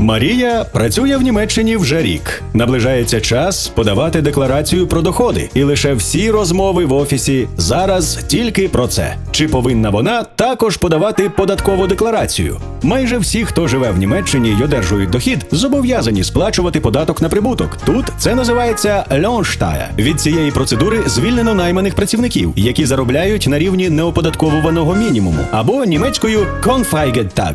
Марія працює в Німеччині вже рік. Наближається час подавати декларацію про доходи, і лише всі розмови в офісі зараз тільки про це. Чи повинна вона також подавати податкову декларацію? Майже всі, хто живе в Німеччині й одержують дохід, зобов'язані сплачувати податок на прибуток. Тут це називається Lohnsteuer. Від цієї процедури звільнено найманих працівників, які заробляють на рівні неоподатковуваного мінімуму, або німецькою Konfreigetag.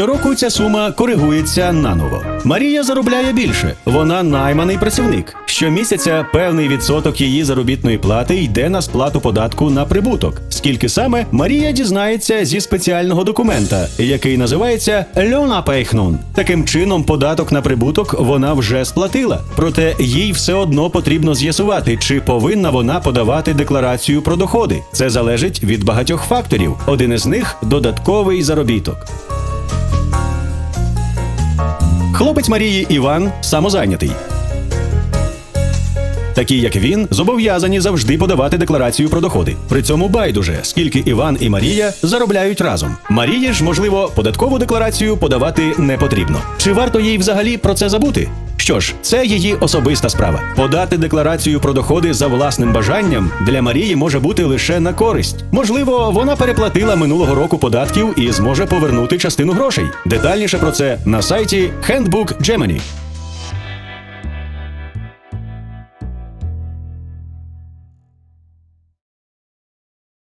Щороку ця сума коригується наново. Марія заробляє більше. Вона найманий працівник. Щомісяця певний відсоток її заробітної плати йде на сплату податку на прибуток. Скільки саме Марія дізнається зі спеціального документа, який називається Льонапейхнун. Таким чином, податок на прибуток вона вже сплатила. Проте їй все одно потрібно з'ясувати, чи повинна вона подавати декларацію про доходи. Це залежить від багатьох факторів. Один із них додатковий заробіток. Хлопець Марії Іван самозайнятий. Такі, як він, зобов'язані завжди подавати декларацію про доходи. При цьому байдуже, скільки Іван і Марія заробляють разом. Марії ж, можливо, податкову декларацію подавати не потрібно. Чи варто їй взагалі про це забути? Що ж, це її особиста справа. Подати декларацію про доходи за власним бажанням для Марії може бути лише на користь. Можливо, вона переплатила минулого року податків і зможе повернути частину грошей. Детальніше про це на сайті Handbook Gemini.